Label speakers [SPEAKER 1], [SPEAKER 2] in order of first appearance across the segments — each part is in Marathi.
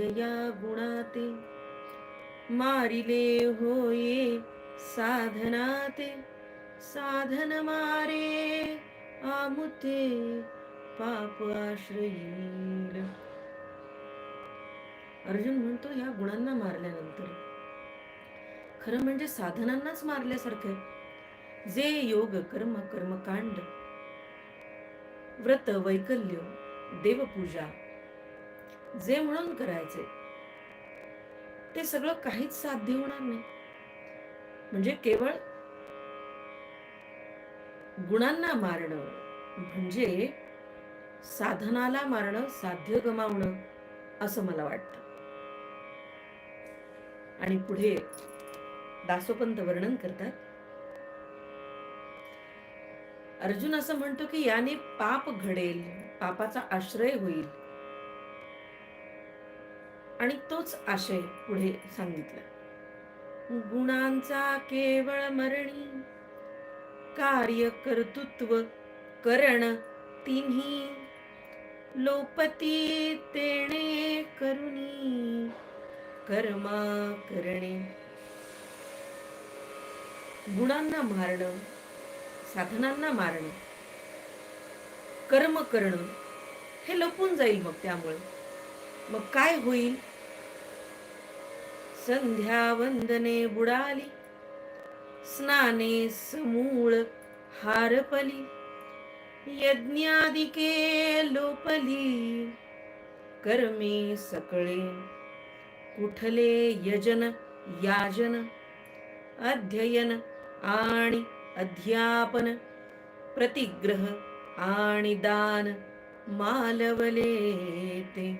[SPEAKER 1] यया गुणाते. मारिले होये साधनाते. साधन मारे आमुते पाप आश्रयील. अर्जुन म्हणतो या गुणांना मारल्यानंतर. खरं म्हणजे साधनांनाच मारल्यासारखं जे योग कर्म कर्मकांड व्रत वैकल्य देवपूजा जे म्हणून करायचे ते सगळं काहीच साध्य होणार नाही. म्हणजे केवळ गुणांना मारणं म्हणजे साधनाला मारणं साध्य गमावणं असं मला वाटतं. आणि पुढे दासोपंत वर्णन करतात. अर्जुन असं म्हणतो की याने पाप घडेल पापाचा आश्रय होईल. आणि तोच आशय पुढे सांगितला. गुणांचा केवळ मरणी कार्य कर्तृत्व करण तिन्ही. लोपती तेणे करुणी कर्मा करणे. गुणांना मारणं साधनांना मारणं कर्म करणं हे लपून जाईल मग त्यामुळे. मग काय होईल? संध्या वंदने बुडाली स्नाने समूळ हारपली यज्ञादिके लोपली कर्मे सकळे कुठले यजन याजन अध्ययन आणि अध्यापन प्रतिग्रह आणि दान मालवले ते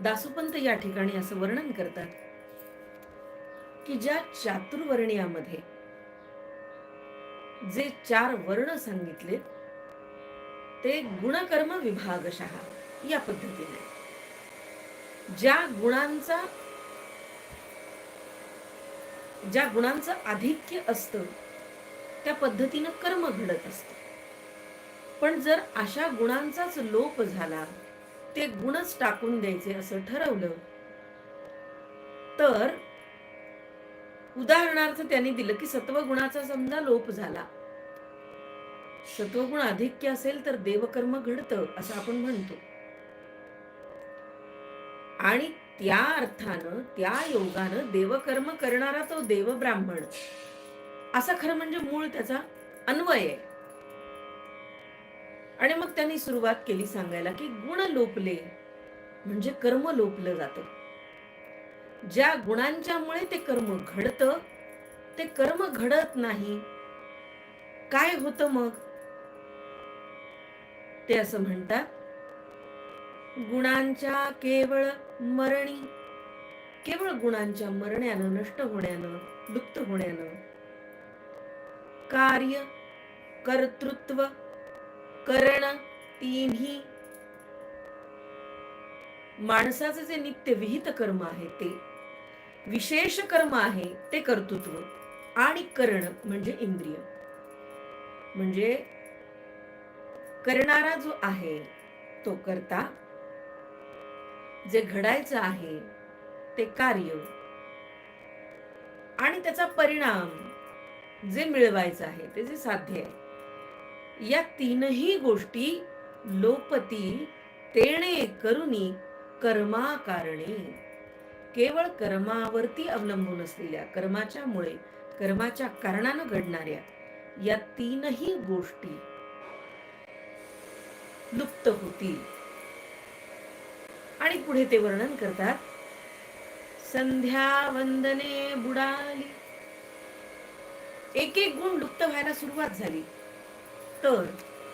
[SPEAKER 1] दासोपंत या ठिकाणी असं वर्णन करतात की ज्या चातुर्वर्णियामध्ये जे चार वर्ण सांगितले ते गुणकर्म विभागशः या पद्धतीने. ज्या गुणांचा ज्या गुणांचं आधिक्य असतं त्या पद्धतीनं कर्म घडत असत. पण जर अशा गुणांचाच लोप झाला ते गुणच टाकून द्यायचे असं ठरवलं. तर उदाहरणार्थ त्यांनी दिलं की सत्वगुणाचा समजा लोप झाला. सत्वगुण अधिक्य असेल तर देवकर्म घडतं असं आपण म्हणतो. आणि त्या अर्थानं त्या योगानं देवकर्म करणारा तो देव ब्राह्मण असा खरं म्हणजे मूळ त्याचा अन्वय आहे. आणि मग त्यांनी सुरुवात केली सांगायला की गुण लोपले म्हणजे कर्म लोपलं जातं. ज्या गुणांच्यामुळे ते कर्म घडतं ते कर्म घडत नाही. काय होतं मग? ते असं म्हणतात. गुणांच्या केवळ मरणी केवळ गुणांच्या मरण्यानं नष्ट होण्यानं लुप्त होण्यानं कार्य कर्तृत्व करण तिन्ही. माणसाचं जे नित्य विहित कर्म आहे ते विशेष कर्म आहे ते कर्तृत्व आणि करण म्हणजे इंद्रिय. म्हणजे करणारा जो आहे तो करता. जे घडायचं आहे ते कार्य. आणि त्याचा परिणाम जे मिळवायचं आहे ते जे साध्य आहे. या तीनही गोष्टी लोपती तेणे करुनी कर्माकारणे. केवळ कर्मावरती अवलंबून असलेल्या कर्माच्या मुळे कर्माच्या कारणानं घडणाऱ्या या तीनही गोष्टी लुप्त होतील. आणि पुढे ते वर्णन करतात संध्या वंदने बुडाली. एक एक गुण लुप्त व्हायला सुरुवात झाली. तर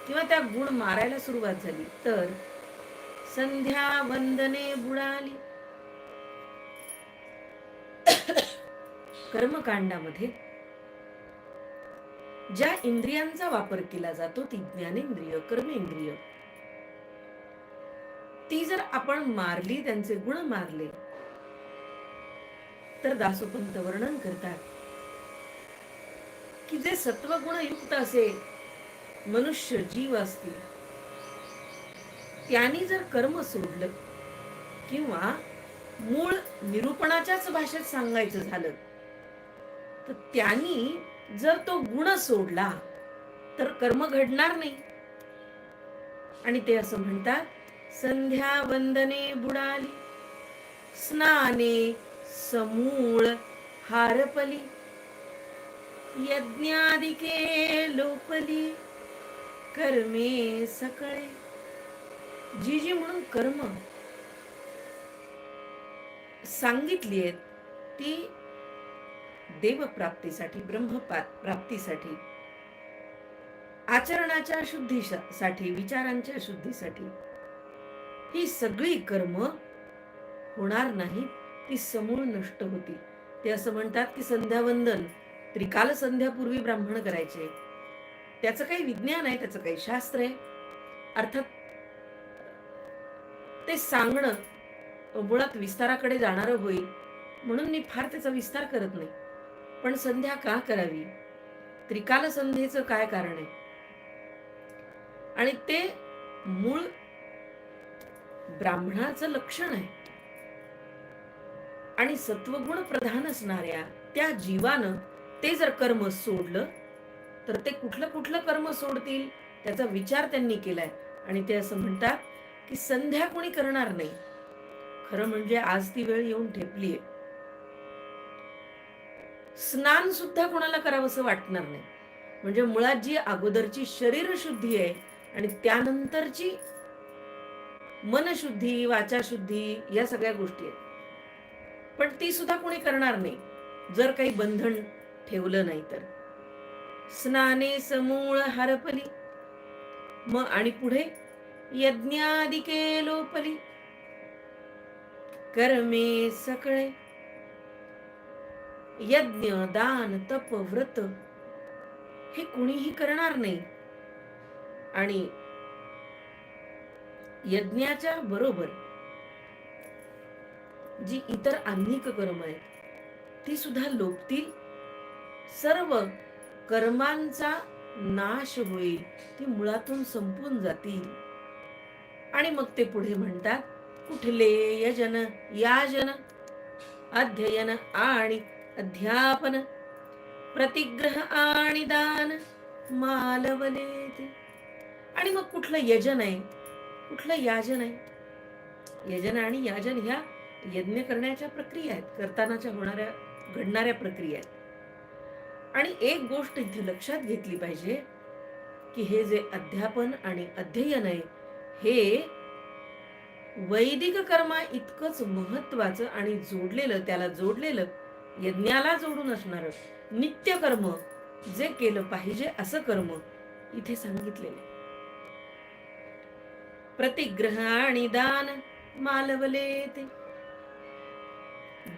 [SPEAKER 1] किंवा त्या गुण मारायला सुरुवात झाली. तर संध्या वंदने बुडाली. कर्मकांडामध्ये ज्या इंद्रियांचा वापर केला जातो ती ज्ञानेंद्रिय कर्मेंद्रिय. ती जर आपण मारली त्यांचे गुण मारले तर दासोपंत वर्णन करतात. की जे सत्वगुण युक्त असे मनुष्य जीव असतील. त्यांनी जर कर्म सोडलं किंवा मूळ निरूपणाच्याच भाषेत सांगायचं झालं तर त्यांनी जर तो गुण सोडला तर कर्म घडणार नाही. आणि ते असं म्हणतात संध्या वंदने बुडाली स्नाने समूळ हारपली यज्ञादिके लोपली. कर्मे सकळे. जी जी म्हणून कर्म. सांगितली आहेत ती देवप्राप्तीसाठी ब्रह्मपात प्राप्तीसाठी आचरणाच्या शुद्धीसाठी विचारांच्या शुद्धीसाठी. ही सगळी कर्म होणार नाहीत ती समूळ नष्ट होती ते असं म्हणतात की संध्यावंदन त्रिकाल संध्यापूर्वी ब्राह्मण करायचे. त्याचं काही विज्ञान आहे त्याचं काही शास्त्र आहे. अर्थात ते सांगणं मुळात विस्ताराकडे जाणारं होईल म्हणून मी फार त्याचा विस्तार करत नाही. पण संध्या का करावी? त्रिकाल संध्येचं काय कारण आहे? आणि ते मूळ ब्राह्मणाचं लक्षण आहे. आणि सत्वगुण प्रधान असणाऱ्या त्या जीवानं ते जर कर्म सोडलं तर ते कुठलं कुठलं कर्म सोडतील त्याचा विचार त्यांनी केलाय. आणि ते असं म्हणतात की संध्या कोणी करणार नाही. खरं म्हणजे आज ती वेळ येऊन ठेपलीये. स्नान सुद्धा कोणाला करावंसं वाटणार नाही. म्हणजे मुळात जी अगोदरची शरीर शुद्धी आहे आणि त्यानंतरची मनशुद्धी वाचा शुद्धी या सगळ्या गोष्टी आहेत. पण ती सुद्धा कोणी करणार नाही. जर काही बंधन ठेवलं नाही तर. स्नाने समूळ हरपली मग आणि पुढे यज्ञादिके लोपली. कर्मे सकळे. यज्ञ दान तप व्रत हे कुणीही करणार नाही. आणि यज्ञाच्या बरोबर जी इतर आन्निक कर्म आहेत ती सुद्धा लोपतील सर्व कर्मांचा नाश होईल ती मुळातून संपून जातील. आणि मग ते पुढे म्हणतात कुठले यजन? याजन? अध्ययन आणि अध्यापन? प्रतिग्रह आणि दान? मालवले आणि मग कुठलं यजन आहे? कुठलं याजन आहे? यजन आणि याजन ह्या यज्ञ करण्याच्या प्रक्रिया आहेत करतानाच्या होणाऱ्या घडणाऱ्या प्रक्रिया आहेत. आणि एक गोष्ट इथे लक्षात घेतली पाहिजे की हे जे अध्यापन आणि अध्ययन आहे हे वैदिक कर्मा इतकंच महत्वाचं आणि जोडलेलं त्याला जोडलेलं यज्ञाला जोडून असणार नित्य कर्म जे केलं पाहिजे असं कर्म इथे सांगितलेलं प्रतिग्रह आणि दान मालवले ते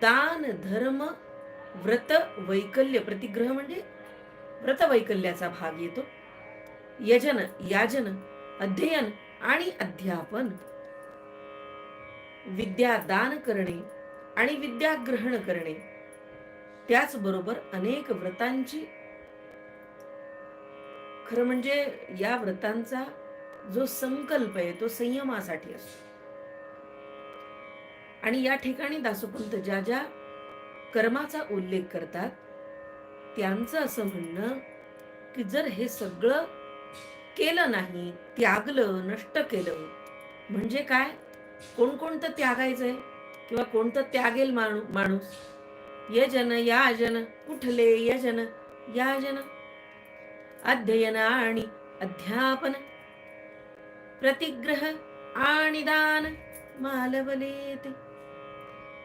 [SPEAKER 1] दान धर्म व्रत वैकल्य प्रतिग्रह म्हणजे व्रत वैकल्याचा भाग येतो. यजन याजन अध्ययन आणि अध्यापन. विद्या दान करणे आणि विद्या ग्रहण करणे. त्याचबरोबर अनेक व्रतांची खरं म्हणजे या व्रतांचा जो संकल्प आहे तो संयमासाठी असतो. आणि या ठिकाणी दासोपंत ज्या ज्या कर्माचा उल्लेख करतात. त्यांचं असं म्हणणं की जर हे सगळं केलं नाही त्यागलं नष्ट केलं म्हणजे काय? कोणकोणतं त्यागायचंय? किंवा कोणतं त्यागेल माणू माणूस? यजन याजन कुठले यजन? याजन. अध्ययन आणि अध्यापन. प्रतिग्रह आणि दान. मालवले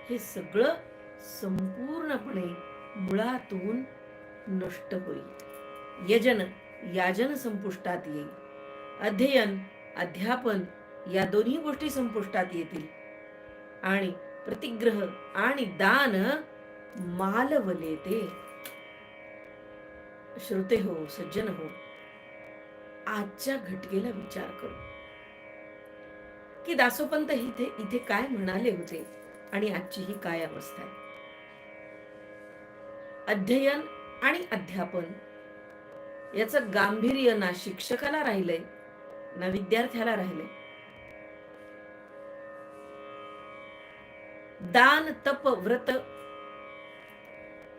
[SPEAKER 1] हे सगळं संपूर्णपणे मुळातून नष्ट होईल. यजन याजन संपुष्टात येईल. अध्ययन अध्यापन या दोन्ही गोष्टी संपुष्टात येतील. आणि प्रतिग्रह आणि दान मालवले ते. श्रोते हो सज्जन हो आजच्या घटकेला विचार करू. की दासोपंत इथे इथे काय म्हणाले होते आणि आजची ही काय अवस्था आहे? अध्ययन आणि अध्यापन. याचं गांभीर्य ना शिक्षकाला राहिलंय ना विद्यार्थ्याला राहिलंय. दान तप व्रत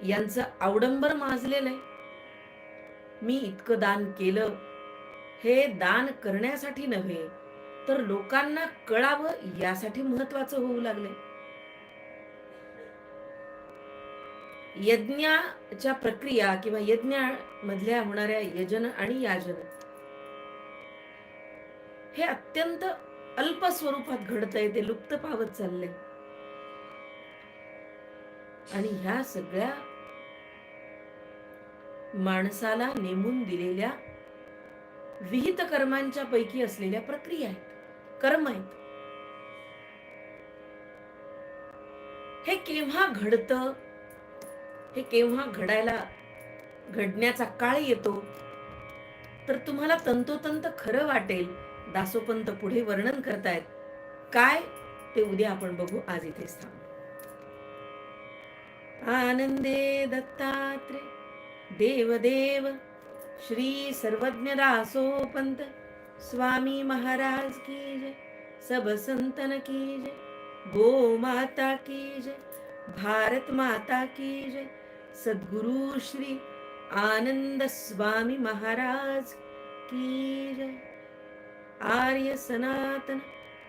[SPEAKER 1] यांचं आवडंबर माजलेलं आहे. मी इतकं दान केलं हे दान करण्यासाठी नव्हे तर लोकांना कळावं यासाठी महत्वाचं होऊ लागले यज्ञाच्या प्रक्रिया किंवा यज्ञामधल्या होणाऱ्या यजन आणि याजन हे अत्यंत अल्प स्वरूपात घडत आहे ते लुप्त पावत चालले आणि ह्या सगळ्या माणसाला नेमून दिलेल्या विहित कर्मांच्या पैकी असलेल्या प्रक्रिया आहेत कर्म आहेत. हे केव्हा घडतं? हे केव्हा घडायला घडण्याचा काळ येतो? तर तुम्हाला तंतोतंत खरं वाटेल दासोपंत पुढे वर्णन करतायत. काय? ते उद्या आपण बघू. आज इथेच थांब. आनंदे दत्तात्रे देवदेव श्री सर्वज्ञ दासोपंत स्वामी महाराज की जय सब संतन की जय गो माता की जय भारत माता की जय सद्गुरु श्री आनंद स्वामी महाराज की जय। आर्य सनातन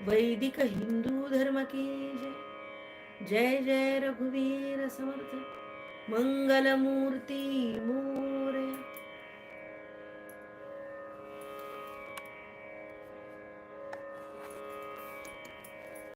[SPEAKER 1] वैदिक हिंदू धर्म की जय। जय जय रघुवीर समर्थ मंगलमूर्ती मोरे।